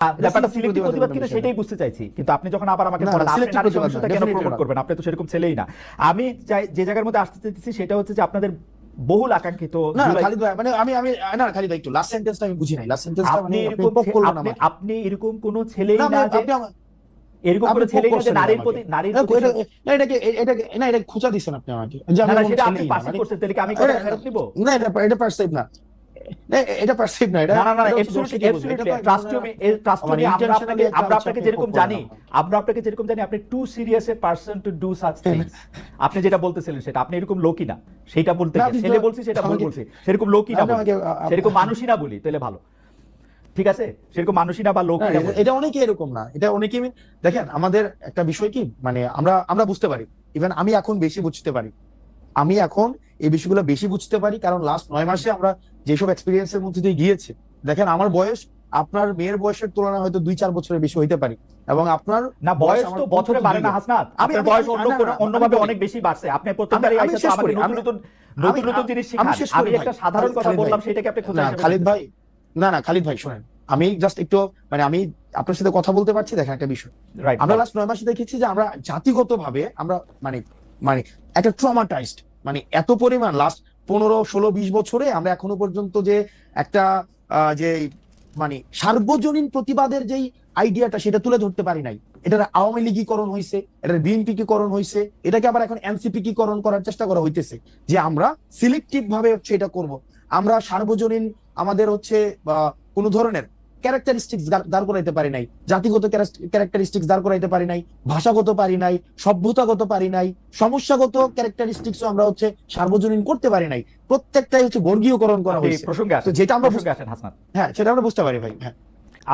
ব্যাপারটা Selective প্রতিবাদ কিনা সেটাই বুঝতে চাইছি। কিন্তু আপনি যখন আবার আমাকে কেন প্রমোট করবেন? আপনি তো সেরকম ছেলেই না। আমি যে জায়গার মধ্যে আসতে চাইতেছি সেটা হচ্ছে যে আপনাদের বহুল আকাঙ্ক্ষিত না খালিদ ভাই মানে আমি আমি না খালিদ ভাই একটু লাস্ট সেন্টেন্সটা আমি বুঝি নাই লাস্ট সেন্টেন্সটা মানে আপনি আপনি- এরকম কোন ছেলেই না না আমি- যে আপনি এরকম ছেলেই না যে নারীর প্রতি নারীর না, এটাকে এটাকে না এটা খোঁচা দিচ্ছেন আপনি আমাকে। যে আমি সেটা আপনি পাশে মানে- করছেন তাহলে আমি কথা ফেরত নিব? না এটা এটা পারসেভ না, এটা পারসেভ না এটা না না আমার আপনাকে আমরা আপনাকে আপনি যেরকম জানি আমরা আপনাকে যেরকম জানি আপনি too serious a person to do such things আপনি যেটা বলতেছিলেন সেটা আপনি এরকম লোকই না সেটা বলতে ছেলে বলছি সেটা ভুল বলছি সেরকম লোকই না। সেরকম মানুষই না বলি তাহলে ভালো। ঠিক আছে? সেরকম মানুষই না বা এটা- এটা অনেকে এরকম না এটা অনেকে দেখেন আমাদের একটা বিষয় কি মানে আমরা আমরা বুঝতে পারি। ইভেন আমি এখন বেশি বুঝতে পারি। আমি এখন এই বিষয়গুলো বেশি বুঝতে পারি কারণ লাস্ট নয় মাসে আমরা যেসব এক্সপিরিয়েন্সের মধ্যে দিয়ে গিয়েছি দেখেন আমার বয়স আপনার মেয়ের বয়সের তুলনায় হয়তো দুই চার বছরের বেশি হইতে পারি। এবং আপনার না বয়স তো বছরে বাড়ে না হাসনাত। আপনার বয়স অন্য কোনো অন্যভাবে অনেক বেশি বাড়ছে। আপনি প্রত্যেকবারই আইসা তো আমাকে নতুন নতুন নতুন নতুন জিনিস শিখান। আমি একটা সাধারণ কথা। বললাম সেটাকে আপনি খোঁজা না খালিদ ভাই না না খালিদ ভাই শোনেন। আমি জাস্ট একটু মানে আমি আপনার সাথে কথা বলতে পারছি দেখেন একটা বিষয়। আমরা লাস্ট নয় মাসে দেখেছি যে আমরা জাতিগত ভাবে আমরা মানে মানে একটা ট্রমাটাইজড মানে এত পরিমাণ লাস্ট পনেরো, ষোলো, বিশ বছরে আমরা এখনও পর্যন্ত যে একটা যে মানে সার্বজনীন প্রতিবাদের যেই আইডিয়াটা সেটা তুলে ধরতে পারি নাই। এটার আওয়ামী লীগীকরণ হয়েছে এটার বিএনপি কিকরণ হয়েছে এটাকে আবার এখন এনসিপি কিকরণ করার চেষ্টা করা হইতেছে যে আমরা সিলেক্টিভ ভাবে হচ্ছে এটা করব। আমরা সার্বজনীন আমাদের হচ্ছে কোনো ধরনের ক্যারেক্টারিস্টিক্স দাঁড় করাইতে পারি নাই জাতিগত ক্যারেক্টারিস্টিক্স দাঁড় করাইতে পারি নাই ভাষাগত পারি নাই সভ্যতাগত পারি নাই সমস্যাগত ক্যারেক্টারিস্টিক্স আমরা হচ্ছে সার্বজনীন করতে পারি নাই প্রত্যেকটাই হচ্ছে বর্গীয়করণ করা হয়েছে। প্রসঙ্গে আসেন যেটা আমরা প্রসঙ্গে আসেন হাসনাত। হ্যাঁ সেটা আমরা বুঝতে পারি ভাই হ্যাঁ।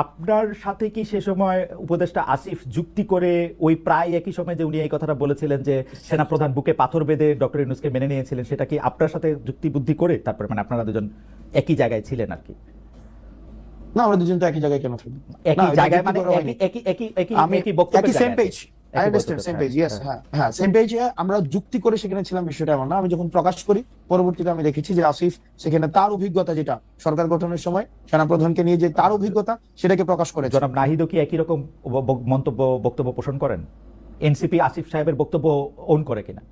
আপনার সাথে কি সে সময় উপদেষ্টা আসিফ যুক্তি করে ওই প্রায় একই সময় যে উনি এই কথাটা বলেছিলেন যে সেনাপ্রধান বুকে পাথর বেঁধে ডক্টর ইউনুসকে মেনে নিয়েছিলেন সেটা কি আপনার সাথে যুক্তি বুদ্ধি করে তারপরে মানে আপনারা দুজন একই জায়গায় ছিলেন আর কি? না আমরা দুজন তো একই জায়গায় কেন থাকব? একই জায়গায় মানে একই একই একই একই আমি একই same page I understand same হ্যাঁ, পেজ ইয়েস হ্যাঁ। হ্যাঁ হ্যাঁ সেম পেজে আমরা যুক্তি করে সেখানে ছিলাম বিষয়টা এমন না। আমি যখন প্রকাশ করি পরবর্তীতে আমি দেখেছি যে আসিফ সেখানে তার অভিজ্ঞতা যেটা সরকার গঠনের সময় সেনাপ্রধানকে নিয়ে যে তার অভিজ্ঞতা সেটাকে প্রকাশ করেছে। জনাব নাহিদও কি একই রকম মন্তব্য বক্তব্য পোষণ করেন? এনসিপি আসিফ সাহেবের বক্তব্য ওন করে কিনা?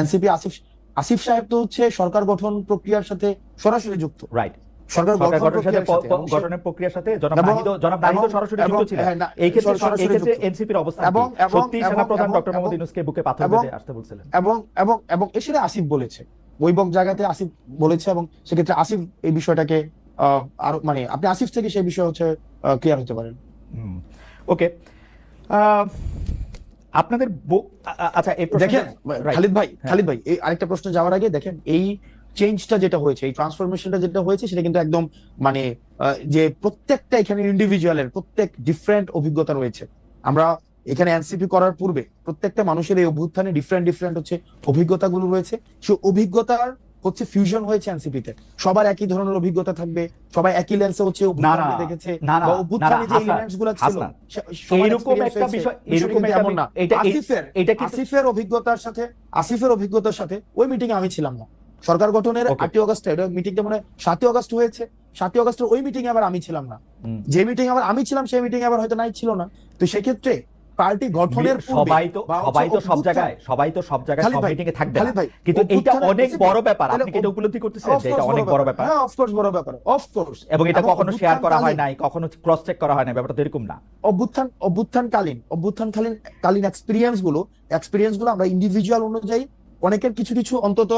এনসিপি আসিফ আসিফ সাহেব তো হচ্ছে সরকার গঠন প্রক্রিয়ার সাথে সরাসরি যুক্ত। রাইট সরকার গঠনের সাথে প্রক্রিয়ার সাথে গঠনের প্রক্রিয়ার জনাব জনাব সরাসরি যুক্ত ছিলেন। হ্যাঁ, এই ক্ষেত্রে এই ক্ষেত্রে এনসিপির অবস্থান এবং- সত্যি সেনাপ্রধান ডক্টর মোহাম্মদ ইউনূসকে বুকে পাথর বেঁধে আসতে বলছিলেন। এবং এবং এবং এ আসিফ বলেছে। বৈবক জায়গাতে আসিফ বলেছে এবং সেক্ষেত্রে আসিফ এই বিষয়টাকে আরও মানে আপনি আসিফ থেকে সেই বিষয় হচ্ছে ক্লিয়ার হতে পারেন। ওকে। আপনাদের আচ্ছা এই দেখেন. খালিদ ভাই হ্যাঁ। খালিদ ভাই এই আরেকটা প্রশ্ন যাওয়ার আগে দেখেন এই চেঞ্জটা যেটা হয়েছে এই ট্রান্সফরমেশনটা যেটা হয়েছে সেটা কিন্তু একদম মানে যে প্রত্যেকটা এখানে ইন্ডিভিজুয়ালের প্রত্যেক ডিফারেন্ট অভিজ্ঞতা রয়েছে। আমরা এখানে এনসিপি করার পূর্বে প্রত্যেকটা মানুষের এই অভ্যুত্থানে ডিফারেন্ট ডিফারেন্ট হচ্ছে অভিজ্ঞতাগুলো রয়েছে। সেই অভিজ্ঞতার হচ্ছে ফিউশন হয়েছে এনসিপিতে সবার একই ধরনের অভিজ্ঞতা থাকবে সবাই একই লেন্সে হচ্ছে দেখেছে অভ্যুত্থানে যে হাসান, এলিমেন্টসগুলো ছিল। সে- experience একটা বিষয় এরকম এমন না। এটা আসিফের আসিফের অভিজ্ঞতার সাথে আসিফের অভিজ্ঞতার সাথে ওই মিটিং আমি ছিলাম না। সরকার গঠনের. আটই অগস্টে মিটিংটা মানে সাতই অগস্ট হয়েছে। সাতই অগস্টের ওই মিটিং আবার আমি ছিলাম না। যে মিটিং আবার আমি ছিলাম সেই মিটিং আবার হয়তো নাই ছিল না। তো সেক্ষেত্রে পার্টি গঠনের সবাই তো সবাই তো সব জায়গায় সবাই তো সব জায়গায় সব মিটিং এ থাকবে না। কিন্তু এটা অনেক বড় ব্যাপার। আপনি কি এটা উপলব্ধি করতেছেন যে এটা অনেক বড় ব্যাপার। হ্যাঁ অফকোর্স বড় ব্যাপার। অফকোর্স এবং এটা কখনো শেয়ার করা হয় নাই কখনো ক্রস চেক করা হয় না ব্যাপারটা এরকম না। অভ্যুত্থান অভ্যুত্থানকালীন অভ্যুত্থানকালীন কালীন এক্সপিরিয়েন্সগুলো এক্সপিরিয়েন্সগুলো আমরা ইন্ডিভিজুয়াল অনুযায়ী অনেকের কিছু কিছু অন্তত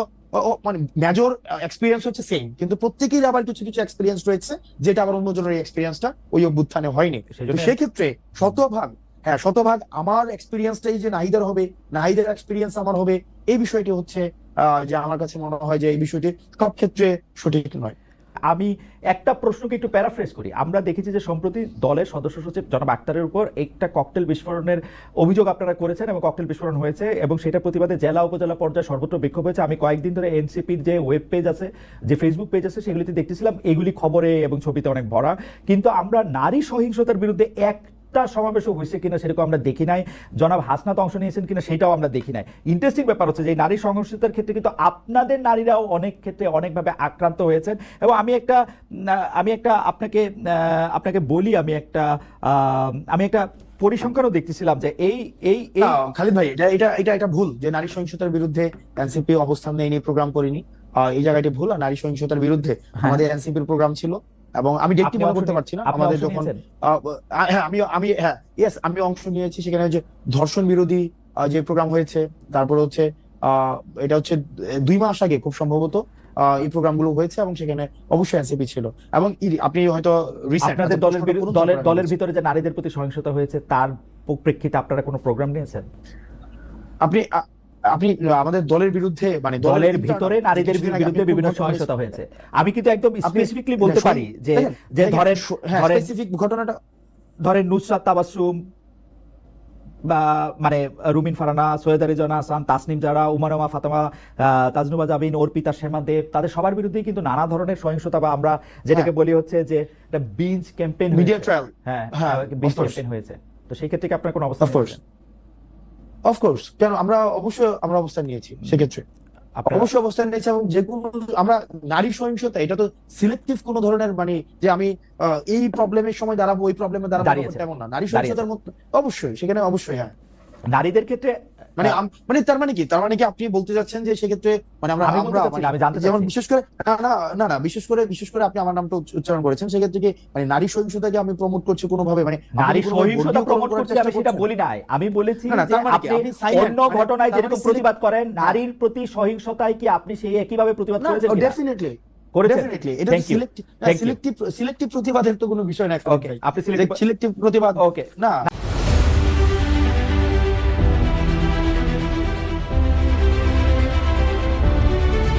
মানে মেজর এক্সপিরিয়েন্স হচ্ছে সেম কিন্তু প্রত্যেকের আবার কিছু কিছু এক্সপিরিয়েন্স রয়েছে যেটা আবার অন্যজনের এক্সপিরিয়েন্সটা ওই অভ্যুত্থানে হয়নি। সেক্ষেত্রে শতভাগ হ্যাঁ শতভাগ আমার এক্সপিরিয়েন্সটাই যে নাহিদের হবে নাহিদের এক্সপিরিয়েন্স আমার হবে এই বিষয়টি হচ্ছে আহ, যে আমার কাছে মনে হয় যে এই বিষয়টি সব ক্ষেত্রে সঠিক নয়। আমি একটা প্রশ্নকে একটু প্যারাফ্রেজ করি। আমরা দেখেছি যে সম্প্রতি দলের সদস্য সচিব জনাব আক্তারের উপর একটা ককটেল বিস্ফোরণের অভিযোগ আপনারা করেছেন এবং ককটেল বিস্ফোরণ হয়েছে এবং সেটা প্রতিবাদে জেলা উপজেলা পর্যায়ে সর্বত্র বিক্ষোভ হয়েছে। আমি কয়েকদিন ধরে এনসিপির যে ওয়েব পেজ আছে, যে ফেসবুক পেজ আছে, সেগুলিতে দেখতেছিলাম। এগুলি খবরে এবং ছবিতে অনেক ভরা। কিন্তু আমরা নারী সহিংসতার বিরুদ্ধে এক ইফতার সমাবেশও হয়েছে কিনা সেরকম আমরা দেখি নাই। জনাব হাসনাত অংশ নিয়েছেন কিনা সেটাও আমরা দেখি নাই। ইন্টারেস্টিং ব্যাপার হচ্ছে যে নারী সংস্কৃতার ক্ষেত্রে কিন্তু আপনাদের নারীরাও অনেক ক্ষেত্রে অনেকভাবে আক্রান্ত হয়েছেন। এবং আমি একটা আমি একটা আপনাকে আপনাকে বলি আমি একটা আমি একটা পরিসংখ্যানও দেখতেছিলাম যে এই এই এই খালিদ ভাই এটা এটা এটা একটা ভুল যে নারী সহিংসতার বিরুদ্ধে এনসিপি অবস্থান নেয়নি প্রোগ্রাম করিনি। এই জায়গাটি ভুল আর নারী সহিংসতার বিরুদ্ধে হ্যাঁ। আমাদের এনসিপির প্রোগ্রাম ছিল। এবং আমি ডেটটি মনে করতে পারছি না আমাদের যখন হ্যাঁ আমি আমি হ্যাঁ ইয়েস আমি অংশ নিয়েছি সেখানে যে ধর্ষণ বিরোধী যে প্রোগ্রাম হয়েছে তারপর হচ্ছে এটা হচ্ছে দুই মাস আগে খুব সম্ভবত এই প্রোগ্রামগুলো হয়েছে এবং সেখানে অবশ্যই এনসিপি ছিল। এবং আপনি হয়তো আপনাদের দলের দলের দলের ভিতরে যে নারীদের প্রতি সহিংসতা হয়েছে তার প্রেক্ষিতে আপনারা কোনো প্রোগ্রাম নিয়েছেন? আপনি আপনি আমাদের দলের বিরুদ্ধে মানে দলের ভিতরে নারীদের বিরুদ্ধে বিভিন্ন সহিংসতা হয়েছে। আমি কিন্তু একদম স্পেসিফিকলি বলতে পারি যে যে ধরেন স- হ্যাঁ, ঘটনাটা ধরেন নুসরাত তাবাসসুম বা মানে রুমিন ফারানা সৈয়দ রেজানা হাসান তাসনিম যারা উমারমা ফাতেমা তাজনুবা জাবিন অর্পিতা শেমা দেব তাদের সবার বিরুদ্ধেই কিন্তু নানা ধরনের সহিংসতা বা আমরা যেটাকে বলি হচ্ছে যে একটা বিঞ্জ ক্যাম্পেইন মিডিয়া ট্রায়াল হ্যাঁ হ্যাঁ, বিঞ্জ ক্যাম্পেইন হয়েছে। তো সেই ক্ষেত্রে কি আপনার কোনো অবস্থা. অফকোর্স কেন? আমরা অবশ্যই আমরা অবস্থান নিয়েছি সেক্ষেত্রে। অবশ্যই অবস্থান নিয়েছি এবং যে কোনো আমরা নারী সহিংসতা এটা তো সিলেক্টিভ কোন ধরনের মানে যে আমি এই প্রবলেমের সময় দাঁড়াবো ওই প্রবলেমে দাঁড়াবো। তেমন না। নারী সহিংসতার মধ্যে অবশ্যই সেখানে অবশ্যই হ্যাঁ। নারীদের ক্ষেত্রে মানে মানে তার মানে কি? তার মানে কি আপনি বলতে যাচ্ছেন যে সেক্ষেত্রে মানে আমরা আমরা চাচ্ছি মানে আমি জানতে যেমন বিশেষ করে না না না না বিশেষ করে বিশেষ করে আপনি আমার নামটা উচ্চারণ করেছেন সেক্ষেত্রে কি মানে নারী সহিংসতাকে আমি প্রমোট করছি কোনোভাবে? মানে নারী সহিংসতা প্রমোট করছি আমি সেটা বলি নাই। আমি বলেছি যে মানে? আপনি অন্য মানে ঘটনায় যেরকম প্রতিবাদ করেন নারীর প্রতি সহিংসতায় কি আপনি সেই একইভাবে প্রতিবাদ করেছেন ডেফিনেটলি এটা সিলেক্টিভ সিলেক্টিভ প্রতিবাদের তো কোনো বিষয় না ওকে আপনি সিলেক্টিভ প্রতিবাদ ওকে না।